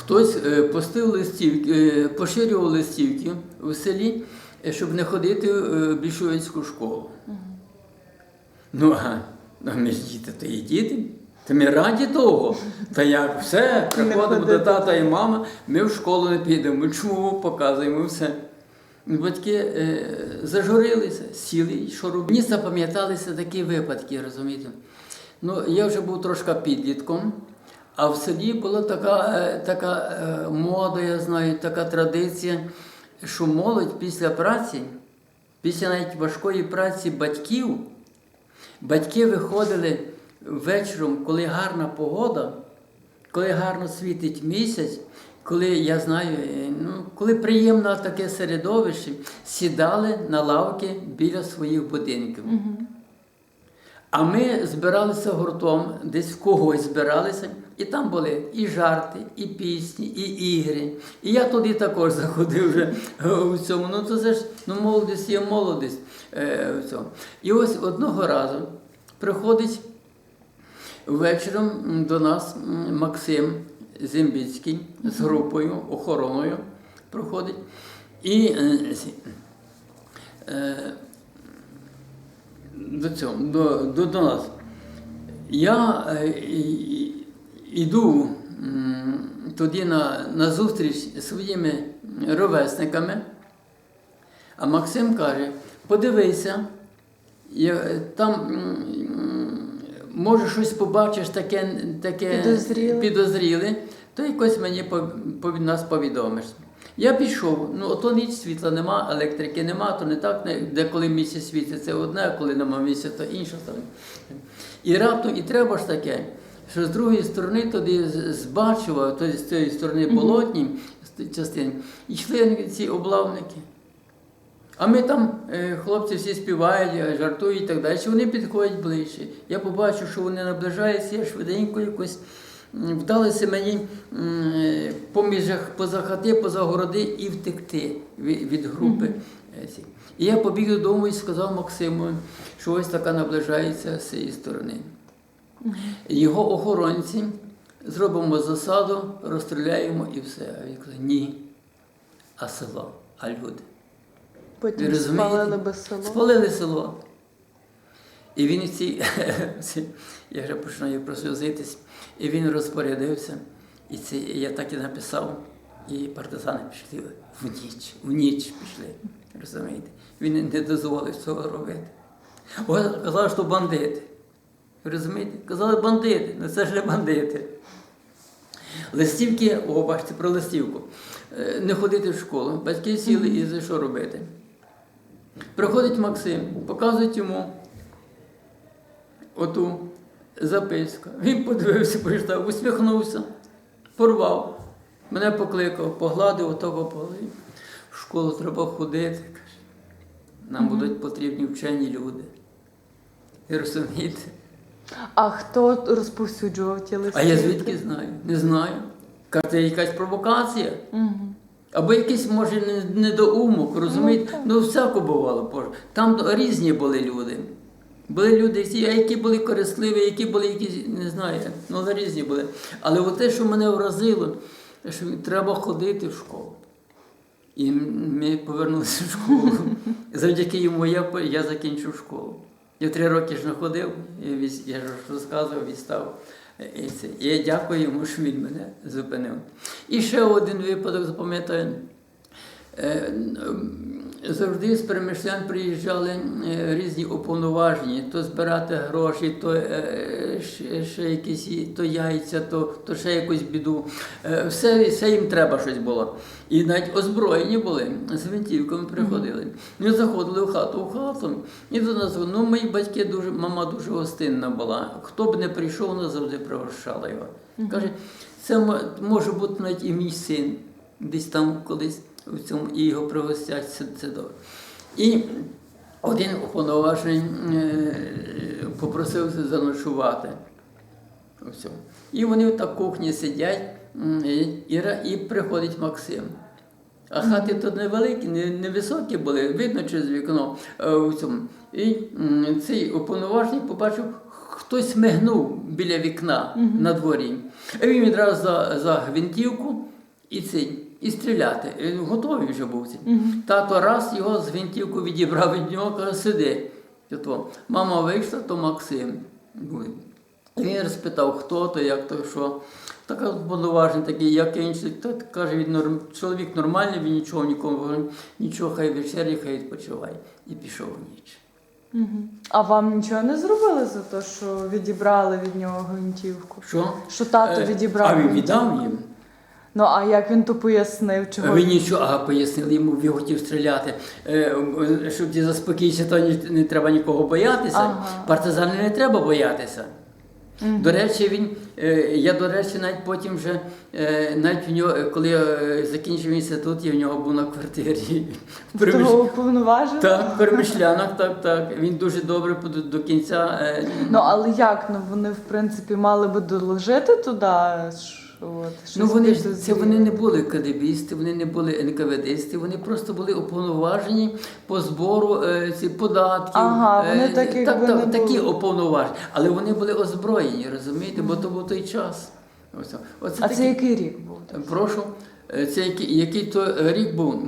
Хтось е, постив листівки, е, поширював листівки в селі, е, щоб не ходити в більшовицьку школу. Ну, а а ми ж діти, то і діти. Та ми раді того. Та як все, приходимо до тата і мама, ми в школу не підемо. Чому показуємо все. Батьки е, зажурилися, сіли, і що робити. Мені запам'яталися такі випадки, розумієте. Ну, я вже був трошки підлітком, а в селі була така, е, така е, мода, я знаю, така традиція, що молодь після праці, після навіть важкої праці батьків, батьки виходили вечором, коли гарна погода, коли гарно світить місяць, коли я знаю, е, ну, коли приємне таке середовище, сідали на лавки біля своїх будинків. А ми збиралися гуртом, десь в когось збиралися, і там були і жарти, і пісні, і ігри. І я туди також заходив вже е, у цьому. Ну то це ж ну, молодість є молодість е, в цьому. І ось одного разу приходить вечором до нас Максим Зимбіцький з групою, охороною проходить. І е, е, до цього, до, до, до нас. Я е, іду тоді на, на зустріч зі своїми ровесниками, а Максим каже: подивися, я, там може щось побачиш таке, таке Підозріле. підозріле, то якось мені по, по, нас повідомиш. Я пішов, ну ото ніч світла нема, електрики нема, то не так, не, де коли місяць світить, це одне, а коли нема місяця, то інше. І раптом, і треба ж таке, що з другої сторони тоді з- з Бачува, то з цієї сторони болотні частини, йшли ці облавники. А ми там, е, хлопці всі співають, е, жартують і так далі. Вони підходять ближче. Я побачив, що вони наближаються, я швиденько якось вдалося мені е, поміж поза хати, поза городи і втекти від, групи. І я побіг додому і сказав Максиму, що ось така наближається з цієї сторони. Його охоронці зробимо засаду, розстріляємо і все. А він каже, ні, а село, а люди. Потім Ви спалили би село. Спалили село. І він ці я вже починаю прослюзитись, і він розпорядився. І це я так і написав, і партизани пішли в ніч, в ніч пішли. Розумієте? Він не дозволив цього робити. О, казали, що бандити. Розумієте? Казали бандити, ну це ж не бандити. Листівки, о, бачите, про листівку. Е, Не ходити в школу. Батьки сіли і за що робити? Приходить Максим, показують йому оту записку. Він подивився, прочитав, усміхнувся, порвав. Мене покликав, погладив, отого полив. В школу треба ходити. Каже. Нам будуть потрібні вчені люди. Ви розумієте? А хто розповсюджував ті листи? А я звідки знаю? Не знаю. Каже, це якась провокація. Або якийсь, може, не- недоумок, розумієте? Ну, всяко бувало. Там різні були люди. Були люди, які- були корисливі, які були якісь, не знаю, ну різні були. Але от те, що мене вразило, що треба ходити в школу. І ми повернулися в школу. Завдяки йому я, я закінчив школу. Я три роки ж не ходив, я, ж розказував, відстав. І, це. я дякую йому, що він мене зупинив. І ще один випадок запам'ятаю. Завжди з перемишлян приїжджали е, різні уповноважені, то збирати гроші, то е, ще, якісь то яйця, то, то ще якусь біду. Е, Все, все їм треба щось було. І навіть озброєні були, з винтівками приходили. Ми заходили в хату в хату, і до нас, ну мої батьки дуже, мама дуже гостинна була. Хто б не прийшов, вона завжди пригощала його. Каже, це може бути навіть і мій син, десь там колись у цьому і його пригостять, це, це добре. І один уповноважений е, попросився заночувати. у цьому. І вони в кухні сидять, і, і, приходить Максим. А хати тут невеликі, невисокі були, видно через вікно е, у цьому. І цей уповноважений побачив, хтось мигнув біля вікна на дворі. А він відразу за, за гвинтівку і цей, і стріляти. Е, Готовий вже був цей. Тато раз його з гвинтівку відібрав від нього, каже, сиди. Ото, мама вийшла, то Максим. Він розпитав, хто то, як то, що. Така повноважний такий, як інший. Та каже, він норм... чоловік нормальний, він нічого нікому, нічого, хай вечері, хай відпочиває. І пішов в ніч. Мгм. А вам нічого не зробили за те, що відібрали від нього гвинтівку? Що? Що тато Е, відібрав? А він віддав їм. Ну а як він то пояснив? Чого? Він нічого, а пояснили йому, він хотів стріляти. Е, е, Щоб ти заспокійся, то ні- не треба нікого боятися. Ага. Партизани не треба боятися. До речі, він, е, я, до речі, навіть потім вже, е, навіть в нього, коли я закінчив інститут, я в нього був на квартирі. В Перемиш- Так, в так, так. Він дуже добре до, до кінця. е, Ну але як? Ну вони в принципі мали би доложити туди. От, Ну вони ж це вони не були КДБісти, вони не були НКВДисти, вони просто були уповноважені по збору е, ці податків. Ага, вони е, так, якби так, такі уповноважені, але вони були озброєні, розумієте, бо то був той час. Ось, оце А такі- це який рік був? Прошу, е, це який, який то рік був?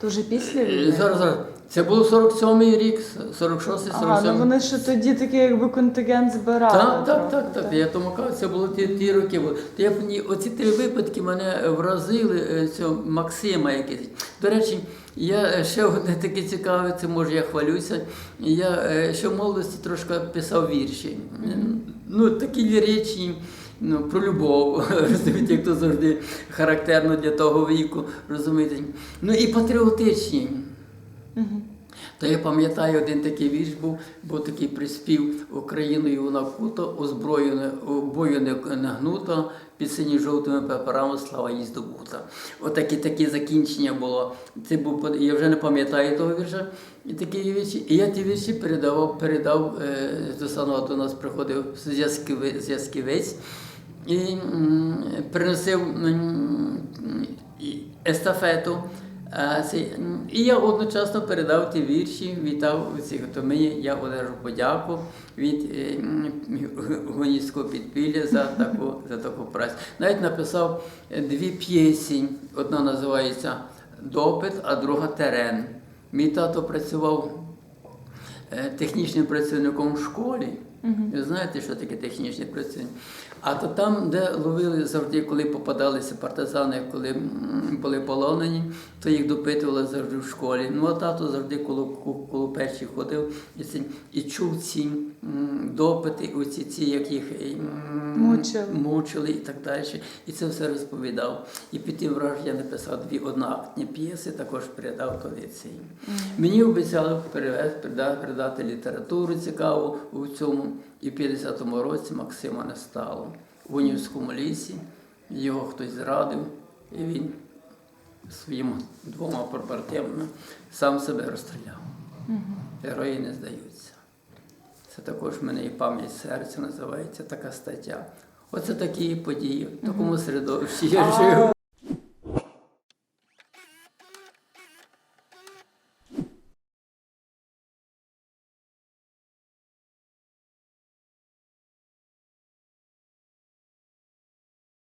То вже після Е, війни? Зараз, зараз. Це був 47-й рік, 46-й, 47-й. Ага, ну вони ще тоді такий якби контингент збирали. Так, так, так, так. Я тому кажу, це було ті, ті роки. Я оці три випадки мене вразили е, цього Максима якийсь. До речі, я е, ще одне таке цікаве, це може я хвалюся. Я е, ще в молодості трошки писав вірші. Ну, такі ліричні. Ну, про любов, розумієте, як то завжди характерно для того віку, розумієте. Ну і патріотичні. То я пам'ятаю, один такий вірш був, був такий приспів Україною вона кута, озброєна, бою не нагнута, під сині жовтими паперами слава їй здобута. Отакі такі закінчення було. Це був я вже не пам'ятаю того вірша. І такі вірші. І я ті вірші передавав, передав е, до самого до нас приходив зв'язківець, і приносив естафету. І я одночасно передав ті вірші, вітав усіх. То мені я одержу подяку від е, гоністського підпілля за таку, за таку працю. Навіть написав е, дві п'єсі. Одна називається Допит, а друга Терен. Мій тато працював е, технічним працівником в школі. Ви знаєте, що таке технічний працівник? А то там, де ловили завжди, коли попадалися партизани, коли були полонені, то їх допитували завжди в школі. Ну, а тато завжди коло, коло печі ходив і, ці- і чув ці допити, оці ці, як їх Мучили. мучили і так далі. І це все розповідав. І під тим враж я написав дві одноактні п'єси, також передав ці. Мені обіцяли передати, передати літературу цікаву у цьому. І в 50-му році Максима не стало. В Унівському лісі його хтось зрадив, і він своїми двома побратимами сам себе розстріляв. Герої не здаються. Це також в мене і пам'ять серця називається така стаття. Оце такі події. В такому середовищі я А жив.